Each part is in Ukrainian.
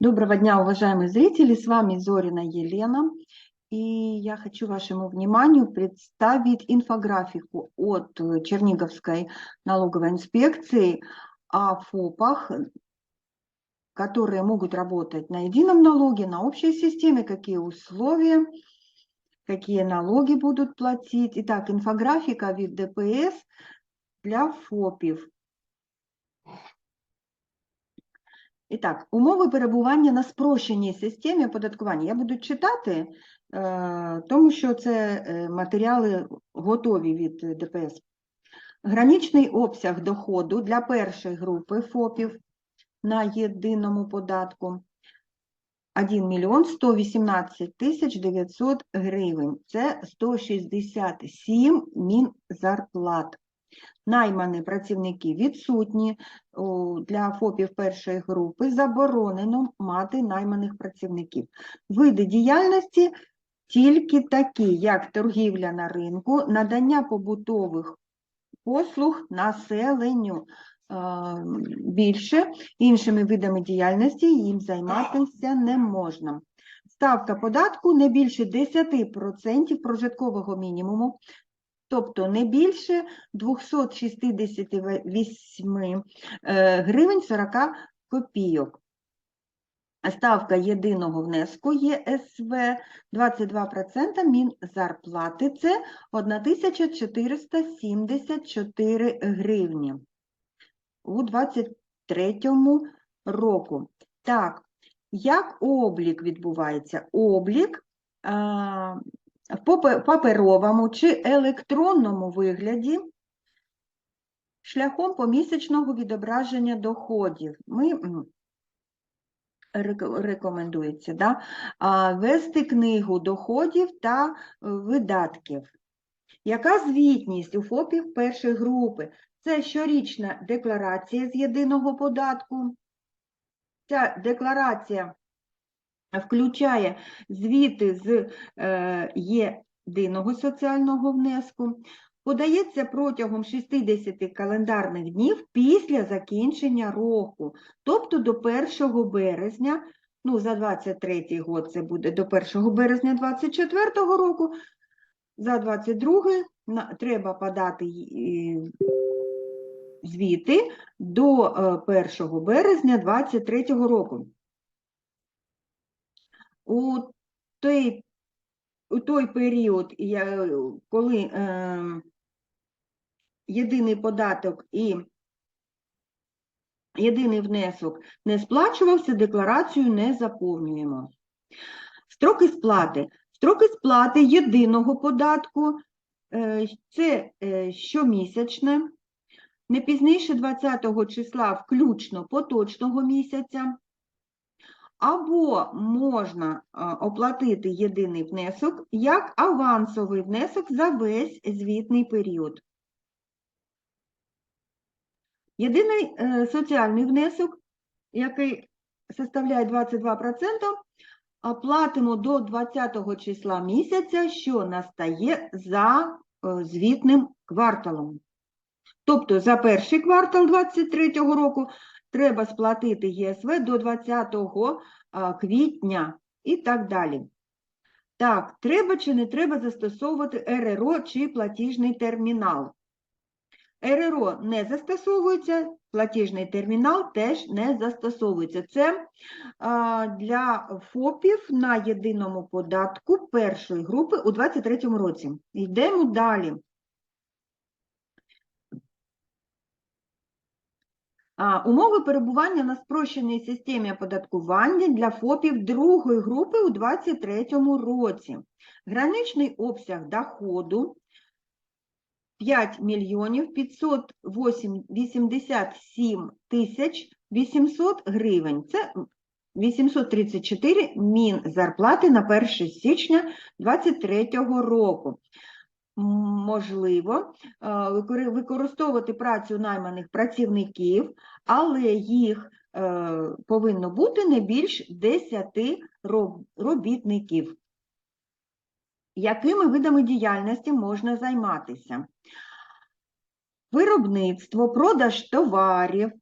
Доброго дня, уважаемые зрители, с вами Зорина Елена, и я хочу вашему вниманию представить инфографику от Черниговской налоговой инспекции о ФОПах, которые могут работать на едином налоге, на общей системе, какие условия, какие налоги будут платить. Итак, инфографика від ДПС для ФОПів. І так, умови перебування на спрощеній системі оподаткування. Я буду читати, е, тому що це е, матеріали готові від ДПС. Граничний обсяг доходу для першої групи ФОПів на єдиному податку 1 мільйон 118 тисяч 900 гривень. Це 167 мінзарплат. Наймані працівники відсутні для ФОПів першої групи заборонено мати найманих працівників. Види діяльності тільки такі, як торгівля на ринку, надання побутових послуг населенню. Е, Більше іншими видами діяльності їм займатися не можна. Ставка податку не більше 10% прожиткового мінімуму тобто не більше 268 е, гривень 40 копійок. Ставка єдиного внеску ЄСВ 22% Мінзарплати – це 1474 гривні у 23 року. Так, як облік відбувається? Облік в паперовому чи електронному вигляді шляхом помісячного відображення доходів. Ми рекомендується да? вести книгу доходів та е, видатків. Яка звітність у ФОПів першої групи? Це щорічна декларація з єдиного податку. Ця декларація включає звіти з е, єдиного соціального внеску, подається протягом 60 календарних днів після закінчення року, тобто до 1 березня, ну за 23 год це буде до 1 березня 24 року, за 22 треба подати звіти до е, 1 березня 23 року. У той, у той період, коли е, єдиний податок і єдиний внесок не сплачувався, декларацію не заповнюємо. Строки сплати. Строки сплати єдиного податку е, це е, щомісячне, не пізніше 20 числа включно поточного місяця. Або можна оплатити єдиний внесок як авансовий внесок за весь звітний період. Єдиний е, соціальний внесок, який составляє 22%, а платимо до 20 числа місяця, що настає за е, звітним кварталом. Тобто за перший квартал 2023 року треба сплатити ЄСВ до 20 квітня і так далі. Так, треба чи не треба застосовувати РРО чи платіжний термінал? РРО не застосовується, платіжний термінал теж не застосовується. Це для ФОПів на єдиному податку першої групи у 2023 році. Йдемо далі. Умови перебування на спрощеній системі оподаткування для ФОПів другої групи у 2023 році. Граничний обсяг доходу 5 мільйонів 587 тисяч 800 гривень. Це 834 мін зарплати на 1 січня 2023 року. Можливо, е, використовувати працю найманих працівників, але їх е, повинно бути не більш 10 робітників. Якими видами діяльності можна займатися? Виробництво, продаж товарів,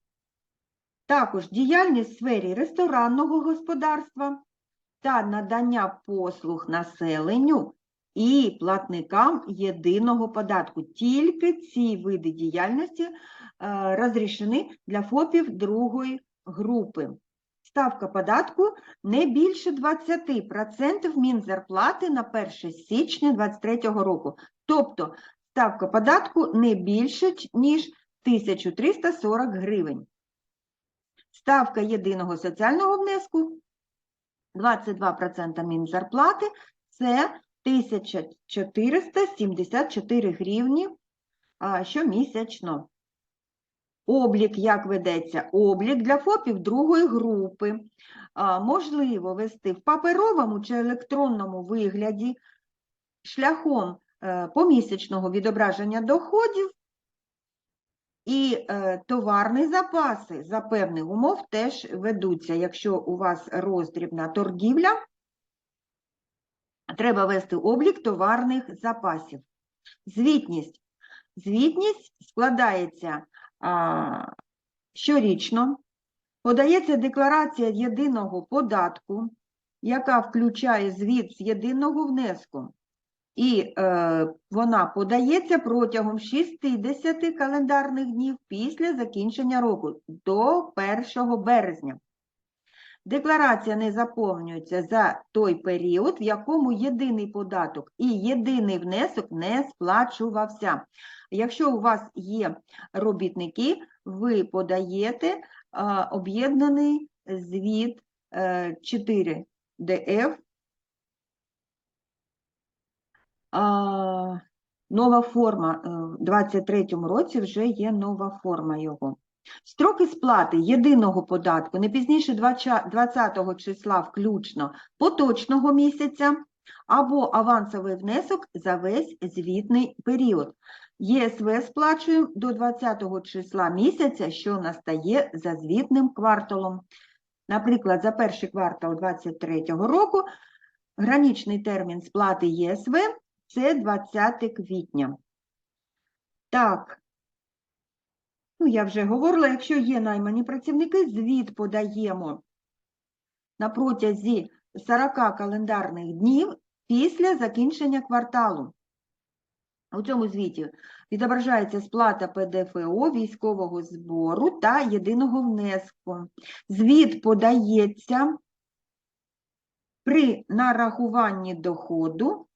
Також діяльність в сфері ресторанного господарства та надання послуг населенню і платникам єдиного податку. Тільки ці види діяльності е, розрішені для ФОПів другої групи. Ставка податку не більше 20% Мінзарплати на 1 січня 2023 року. Тобто ставка податку не більше, ніж 1340 гривень. Ставка єдиного соціального внеску 22% Мінзарплати – це 1474 гривні щомісячно. Облік, як ведеться? Облік для ФОПів другої групи. Можливо вести в паперовому чи електронному вигляді шляхом е, помісячного відображення доходів і е, товарні запаси за певних умов теж ведуться. Якщо у вас роздрібна торгівля, треба вести облік товарних запасів. Звітність. Звітність складається а, щорічно, подається декларація єдиного податку, яка включає звіт з єдиного внеску. І е, вона подається протягом 60 календарних днів після закінчення року до 1 березня. Декларація не заповнюється за той період, в якому єдиний податок і єдиний внесок не сплачувався. Якщо у вас є робітники, ви подаєте а, об'єднаний звіт е, 4DF. А, нова форма, е, в 23-му році вже є нова форма його. Строки сплати єдиного податку не пізніше 20 числа включно поточного місяця або авансовий внесок за весь звітний період. ЄСВ сплачуємо до 20 числа місяця, що настає за звітним кварталом. Наприклад, за перший квартал 2023 року граничний термін сплати ЄСВ – це 20 квітня. Так, Ну, я вже говорила, якщо є наймані працівники, звіт подаємо на протязі 40 календарних днів після закінчення кварталу. У цьому звіті відображається сплата ПДФО, військового збору та єдиного внеску. Звіт подається при нарахуванні доходу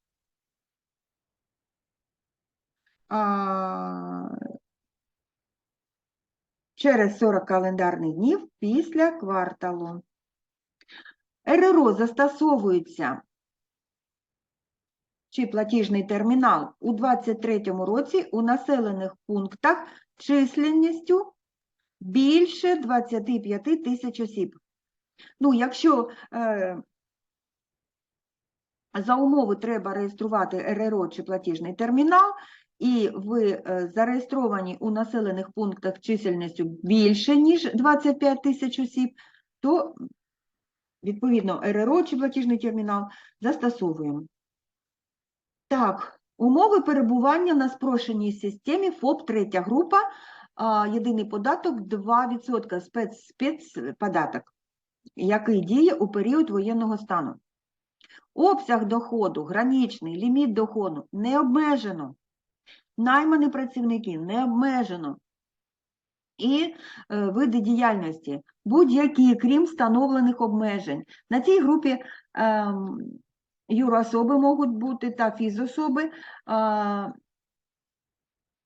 через 40 календарних днів після кварталу. РРО застосовується чи платіжний термінал у 2023 році у населених пунктах численністю більше 25 тисяч осіб. Ну, якщо е, за умови треба реєструвати РРО чи платіжний термінал, і ви е, зареєстровані у населених пунктах чисельністю більше, ніж 25 тисяч осіб, то, відповідно, РРО чи платіжний термінал застосовуємо. Так, умови перебування на спрощеній системі ФОП третя група, єдиний податок 2% спец, спецподаток, який діє у період воєнного стану. Обсяг доходу, граничний, ліміт доходу не обмежено. Наймані працівники не обмежено. І е, види діяльності будь-які, крім встановлених обмежень. На цій групі ем, юрособи можуть бути та фізособи. Е,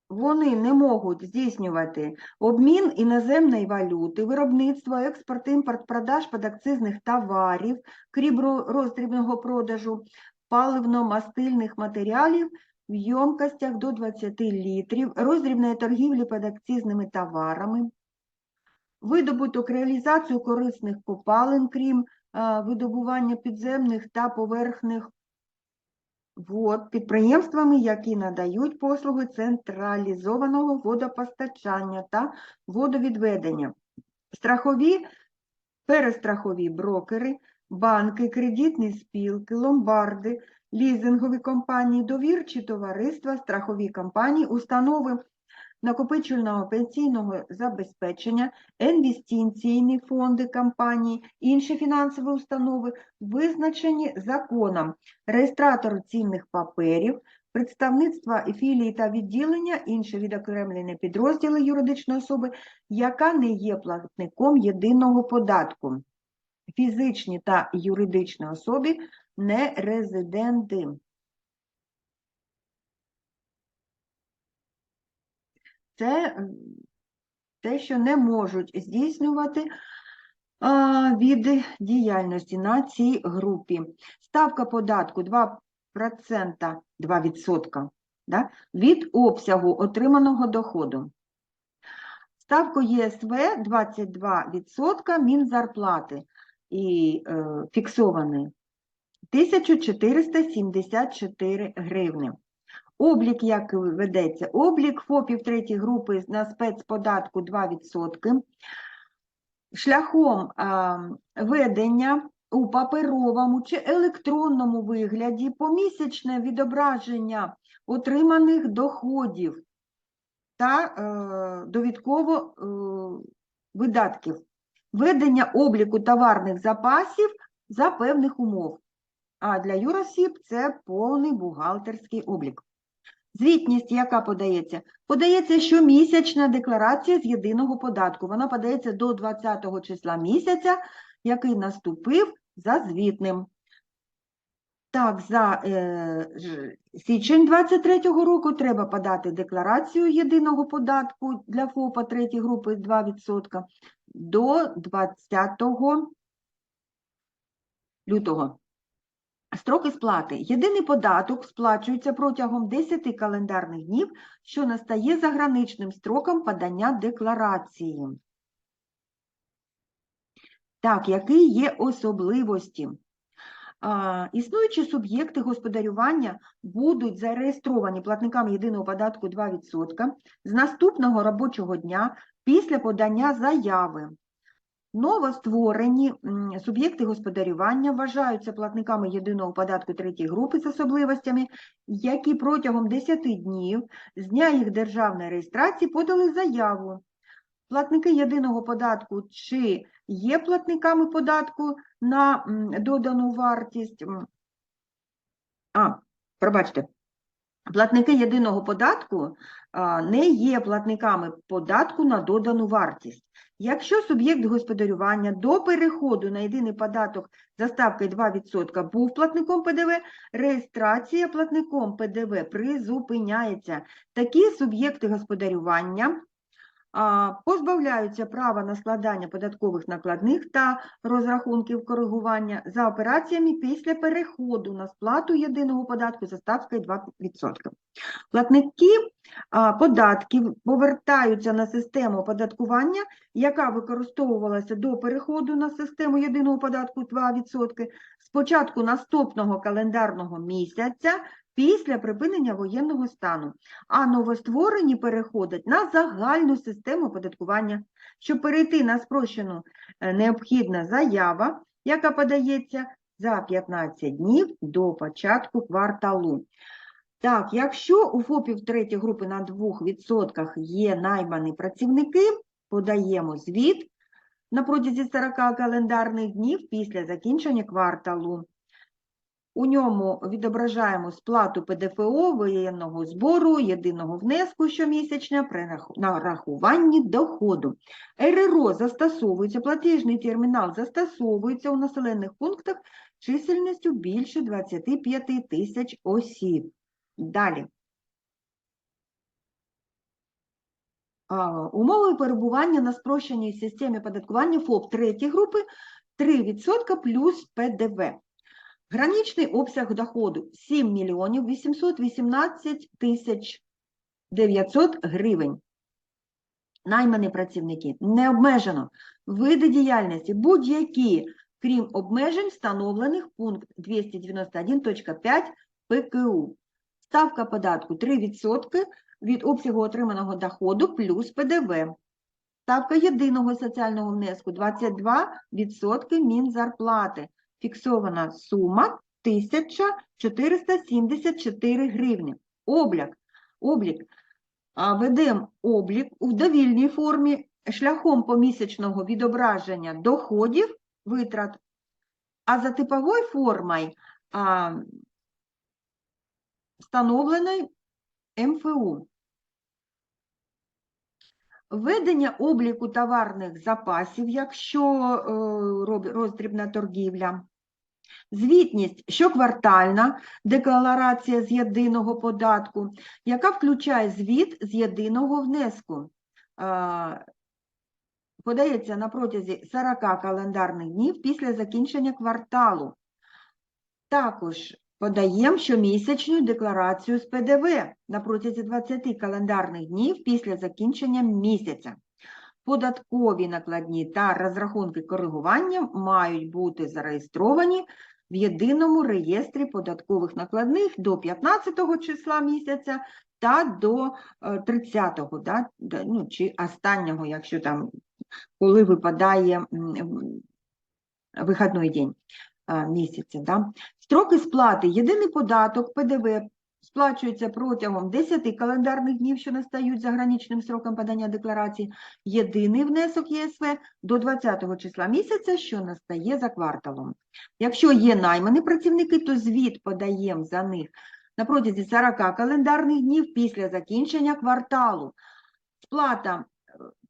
вони не можуть здійснювати обмін іноземної валюти, виробництво, експорт, імпорт, продаж подакцизних товарів, крім роздрібного продажу, паливно-мастильних матеріалів в ємкостях до 20 літрів, роздрібної торгівлі подакцизними товарами, видобуток реалізацію корисних копалин, крім е, видобування підземних та поверхних вод, підприємствами, які надають послуги централізованого водопостачання та водовідведення, страхові, перестрахові брокери, банки, кредитні спілки, ломбарди, лізингові компанії, довірчі товариства, страхові компанії, установи накопичувального пенсійного забезпечення, інвестиційні фонди компанії, інші фінансові установи, визначені законом, реєстратор цінних паперів, представництва філії та відділення, інші відокремлені підрозділи юридичної особи, яка не є платником єдиного податку. Фізичні та юридичні особи не резиденти. Це те, що не можуть здійснювати від діяльності на цій групі. Ставка податку 2%, 2% да, від обсягу отриманого доходу. Ставка ЄСВ 22% Мінзарплати і е, фіксований 1474 гривни. Облік як ведеться? Облік ФОПів третьої групи на спецподатку 2%. Шляхом а, ведення у паперовому чи електронному вигляді помісячне відображення отриманих доходів та е, довідково е, видатків. Ведення обліку товарних запасів за певних умов. А для юросіб це повний бухгалтерський облік. Звітність, яка подається? Подається щомісячна декларація з єдиного податку. Вона подається до 20 числа місяця, який наступив за звітним. Так, за е, січень 23-го року треба подати декларацію єдиного податку для ФОПа третьої групи 2% до 20 лютого. Строки сплати. Єдиний податок сплачується протягом 10 календарних днів, що настає за граничним строком подання декларації. Так, які є особливості? Існуючі суб'єкти господарювання будуть зареєстровані платниками єдиного податку 2% з наступного робочого дня після подання заяви. Новостворені суб'єкти господарювання вважаються платниками єдиного податку третьої групи з особливостями, які протягом 10 днів з дня їх державної реєстрації подали заяву. Платники єдиного податку чи є платниками податку на додану вартість. А, пробачте. Платники єдиного податку не є платниками податку на додану вартість. Якщо суб'єкт господарювання до переходу на єдиний податок за ставкою 2% був платником ПДВ, реєстрація платником ПДВ призупиняється. Такі суб'єкти господарювання позбавляються права на складання податкових накладних та розрахунків коригування за операціями після переходу на сплату єдиного податку за ставкою 2%. Платники податків повертаються на систему оподаткування, яка використовувалася до переходу на систему єдиного податку 2% з початку наступного календарного місяця після припинення воєнного стану, а новостворені переходять на загальну систему оподаткування. Щоб перейти на спрощену е, необхідна заява, яка подається за 15 днів до початку кварталу. Так, якщо у ФОПів третьої групи на 2% є наймані працівники, подаємо звіт на протязі 40 календарних днів після закінчення кварталу. У ньому відображаємо сплату ПДФО, воєнного збору, єдиного внеску щомісячня при нарахуванні доходу. РРО застосовується, платіжний термінал застосовується у населених пунктах чисельністю більше 25 тисяч осіб. Далі. Умови перебування на спрощеній системі податкування ФОП третьої групи 3% плюс ПДВ. Граничний обсяг доходу 7 мільйонів 818 тисяч 900 гривень. Наймані працівники не обмежено. Види діяльності будь-які, крім обмежень, встановлених пункт 291.5 ПКУ. Ставка податку 3% від обсягу отриманого доходу плюс ПДВ. Ставка єдиного соціального внеску 22% Мінзарплати. Фіксована сума 1474 гривні. Облік. Облік. ведемо облік у довільній формі шляхом помісячного відображення доходів, витрат, а за типовою формою встановленої МФУ. Введення обліку товарних запасів, якщо е, роздрібна торгівля. Звітність щоквартальна декларація з єдиного податку, яка включає звіт з єдиного внеску. Подається на протязі 40 календарних днів після закінчення кварталу. Також подаємо щомісячну декларацію з ПДВ на протязі 20 календарних днів після закінчення місяця. Податкові накладні та розрахунки коригування мають бути зареєстровані в єдиному реєстрі податкових накладних до 15 числа місяця та до 30-го, да, да, ну, чи останнього, якщо там, коли випадає вихідний день місяця. Да? Строки сплати. Єдиний податок ПДВ сплачується протягом 10 календарних днів, що настають за граничним сроком подання декларації. Єдиний внесок ЄСВ до 20 числа місяця, що настає за кварталом. Якщо є наймані працівники, то звіт подаємо за них на протязі 40 календарних днів після закінчення кварталу. Сплата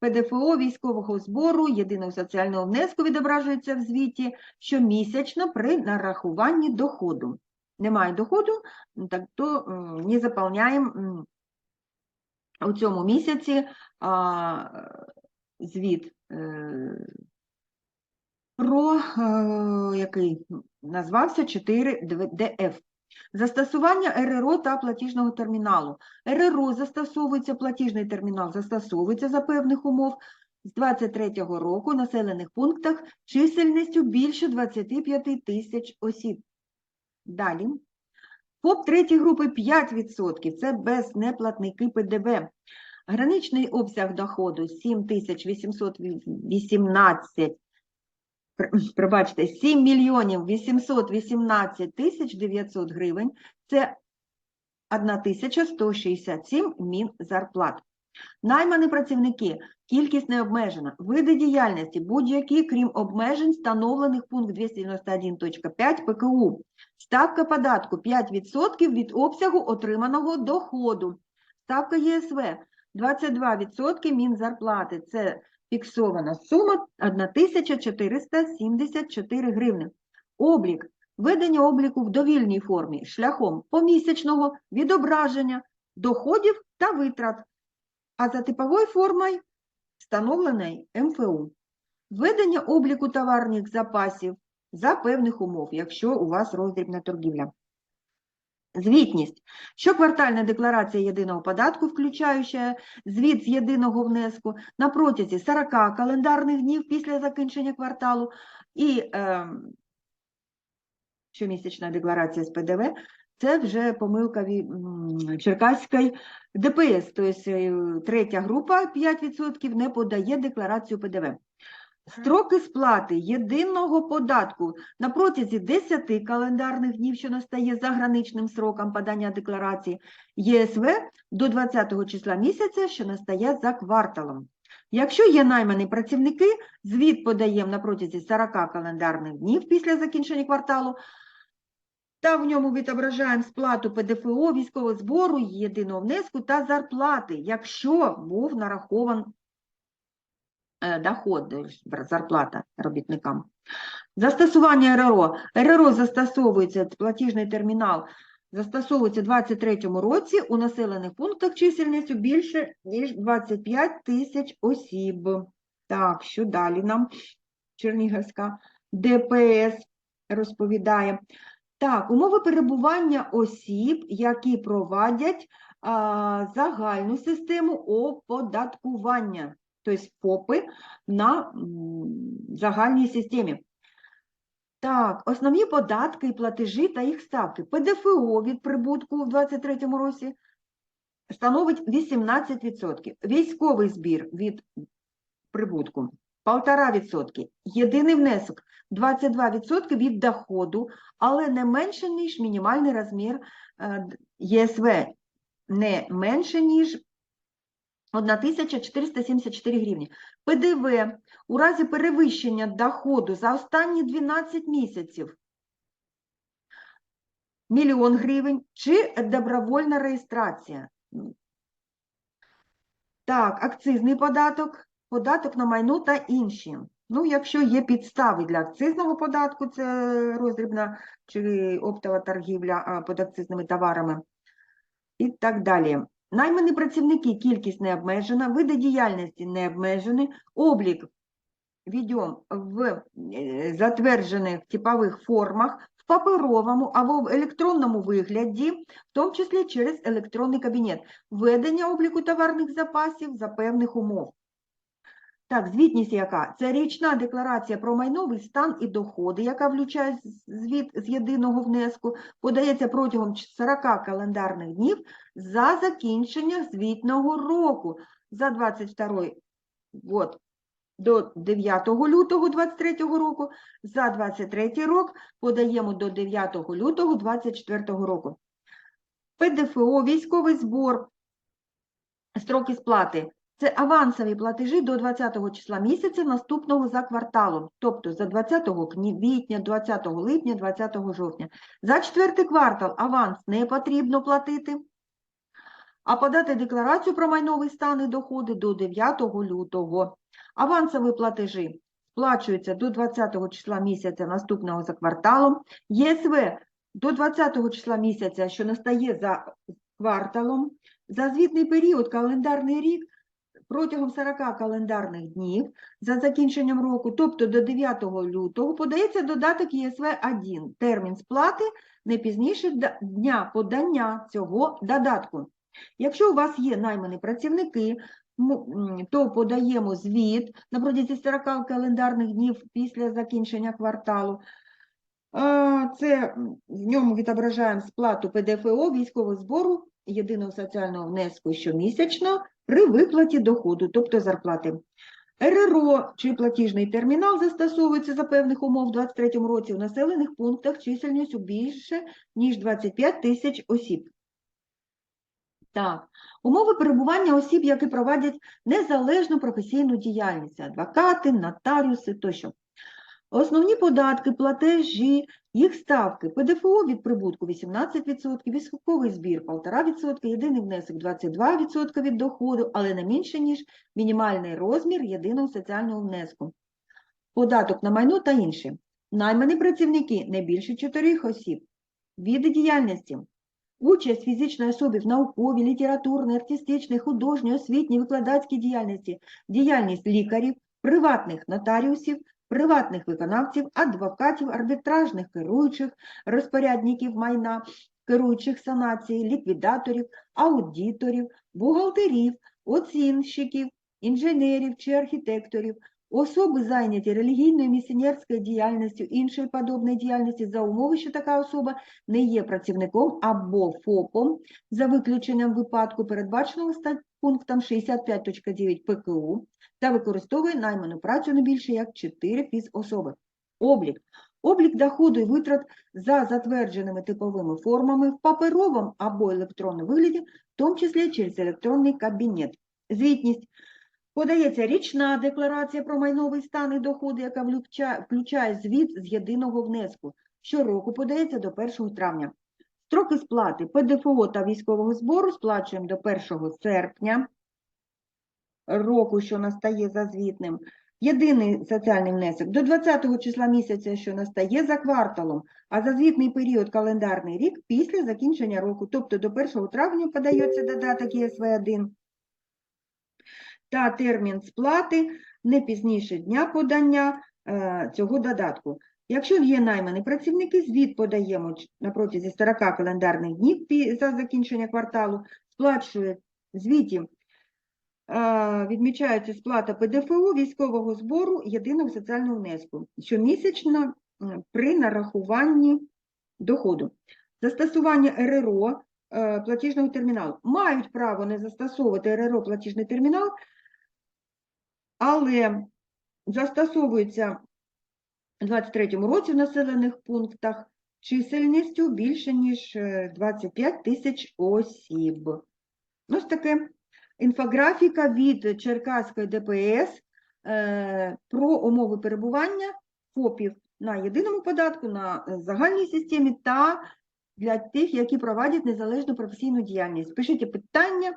ПДФО військового збору, єдиного соціального внеску відображується в звіті щомісячно при нарахуванні доходу. Немає доходу, так то не заповняємо у цьому місяці а, звіт е, про е, який назвався 4ДФ. Застосування РРО та платіжного терміналу. РРО застосовується, платіжний термінал застосовується за певних умов з 23-го року в населених пунктах чисельністю більше 25 тисяч осіб. Далі. ФОП третьої групи 5%, це без неплатники ПДВ. Граничний обсяг доходу 7818 пробачте, 7 мільйонів 818 тисяч 900 гривень – це 1167 мін зарплат. Наймані працівники, кількість не обмежена, види діяльності будь-які, крім обмежень, встановлених пункт 291.5 ПКУ. Ставка податку 5% від обсягу отриманого доходу. Ставка ЄСВ 22% мінзарплати. Це фіксована сума 1474 гривни. Облік. Ведення обліку в довільній формі шляхом помісячного відображення доходів та витрат, а за типовою формою встановленої МФУ. Введення обліку товарних запасів за певних умов, якщо у вас роздрібна торгівля. Звітність. Щоквартальна декларація єдиного податку, включаюча звіт з єдиного внеску на протязі 40 календарних днів після закінчення кварталу і е, щомісячна декларація з ПДВ, це вже помилка Черкаської ДПС, тобто е, третя група 5% не подає декларацію ПДВ. Строки сплати єдиного податку на протязі 10 календарних днів, що настає за граничним сроком подання декларації, ЄСВ до 20 числа місяця, що настає за кварталом. Якщо є наймані працівники, звіт подаємо на протязі 40 календарних днів після закінчення кварталу, та в ньому відображаємо сплату ПДФО, військового збору, єдиного внеску та зарплати, якщо був нарахован е, доход, е, зарплата робітникам. Застосування РРО. РРО застосовується, платіжний термінал, застосовується у 2023 році у населених пунктах чисельністю більше, ніж 25 тисяч осіб. Так, що далі нам Чернігівська ДПС розповідає. Так, умови перебування осіб, які проводять а, загальну систему оподаткування, тобто ФОПи на загальній системі. Так, основні податки і платежі та їх ставки. ПДФО від прибутку в 2023 році становить 18%. Військовий збір від прибутку 1,5%. Єдиний внесок 22% від доходу, але не менше, ніж мінімальний розмір е, ЄСВ, не менше, ніж 1474 гривні. ПДВ у разі перевищення доходу за останні 12 місяців мільйон гривень чи добровольна реєстрація. Так, акцизний податок, податок на майно та інші. Ну, якщо є підстави для акцизного податку, це роздрібна чи оптова торгівля а, подакцизними товарами і так далі. Наймані працівники, кількість не обмежена, види діяльності не обмежені, облік ведем в е, затверджених типових формах, в паперовому або в електронному вигляді, в тому числі через електронний кабінет, ведення обліку товарних запасів за певних умов. Так, звітність яка? Це річна декларація про майновий стан і доходи, яка включає звіт з єдиного внеску, подається протягом 40 календарних днів за закінчення звітного року за 22 год до 9 лютого 23 року, за 23 рік подаємо до 9 лютого 24 року. ПДФО, військовий збор, строки сплати – це авансові платежі до 20 числа місяця наступного за кварталом, тобто за 20 квітня, 20 липня, 20 жовтня. За четвертий квартал аванс не потрібно платити, а подати декларацію про майновий стан і доходи до 9 лютого. Авансові платежі сплачуються до 20 числа місяця наступного за кварталом. ЄСВ до 20 числа місяця, що настає за кварталом. За звітний період, календарний рік, протягом 40 календарних днів за закінченням року, тобто до 9 лютого, подається додаток ЄСВ-1. Термін сплати не пізніше дня подання цього додатку. Якщо у вас є наймані працівники, то подаємо звіт на протязі 40 календарних днів після закінчення кварталу. Це в ньому відображаємо сплату ПДФО, військового збору, єдиного соціального внеску щомісячно при виплаті доходу, тобто зарплати. РРО чи платіжний термінал застосовується за певних умов у 2023 році в населених пунктах чисельністю більше, ніж 25 тисяч осіб. Так, умови перебування осіб, які проводять незалежну професійну діяльність, адвокати, нотаріуси тощо. Основні податки, платежі, їх ставки. ПДФО від прибутку 18%, військовий збір 1,5%, єдиний внесок 22% від доходу, але не менше, ніж мінімальний розмір єдиного соціального внеску. Податок на майно та інше. Наймані працівники не більше 4 осіб. Види діяльності. Участь фізичної особи в науковій, літературній, артистичній, художній, освітній, викладацькій діяльності, діяльність лікарів, приватних нотаріусів, приватних виконавців, адвокатів, арбітражних керуючих, розпорядників майна, керуючих санації, ліквідаторів, аудиторів, бухгалтерів, оцінщиків, інженерів чи архітекторів, особи зайняті релігійною місіонерською діяльністю, іншою подобної діяльності за умови, що така особа не є працівником або ФОПом, за виключенням випадку, передбаченого пунктом 65.9 ПКУ, та використовує найману працю не більше як 4 фізособи. Облік. Облік доходу і витрат за затвердженими типовими формами в паперовому або електронному вигляді, в тому числі через електронний кабінет. Звітність. Подається річна декларація про майновий стан і доходи, яка включає звіт з єдиного внеску. Щороку подається до 1 травня. Строки сплати ПДФО та військового збору сплачуємо до 1 серпня року, що настає за звітним. Єдиний соціальний внесок до 20-го числа місяця, що настає за кварталом, а за звітний період календарний рік після закінчення року, тобто до 1 травня подається додаток ЄСВ-1 та термін сплати не пізніше дня подання е, цього додатку. Якщо є наймані працівники, звіт подаємо на протязі 40 календарних днів за закінчення кварталу, сплачує в звіті, е, відмічається сплата ПДФО, військового збору, єдиного соціального внеску, щомісячно при нарахуванні доходу. Застосування РРО е, платіжного терміналу. Мають право не застосовувати РРО платіжний термінал, але застосовується у 23-му році в населених пунктах чисельністю більше, ніж е, 25 тисяч осіб. Ось таке інфографіка від Черкаської ДПС е, про умови перебування ФОПів на єдиному податку, на е, загальній системі та для тих, які проводять незалежну професійну діяльність. Пишіть питання.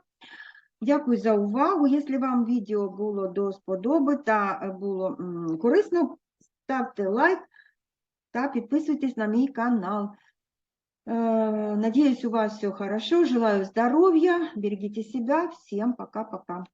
Дякую за увагу. Якщо вам відео було до сподоби та е, було корисно, ставте лайк та підписуйтесь на мій канал. Э, Надеюсь, у вас все хорошо. Желаю здоровья. Берегите себя. Всем пока-пока.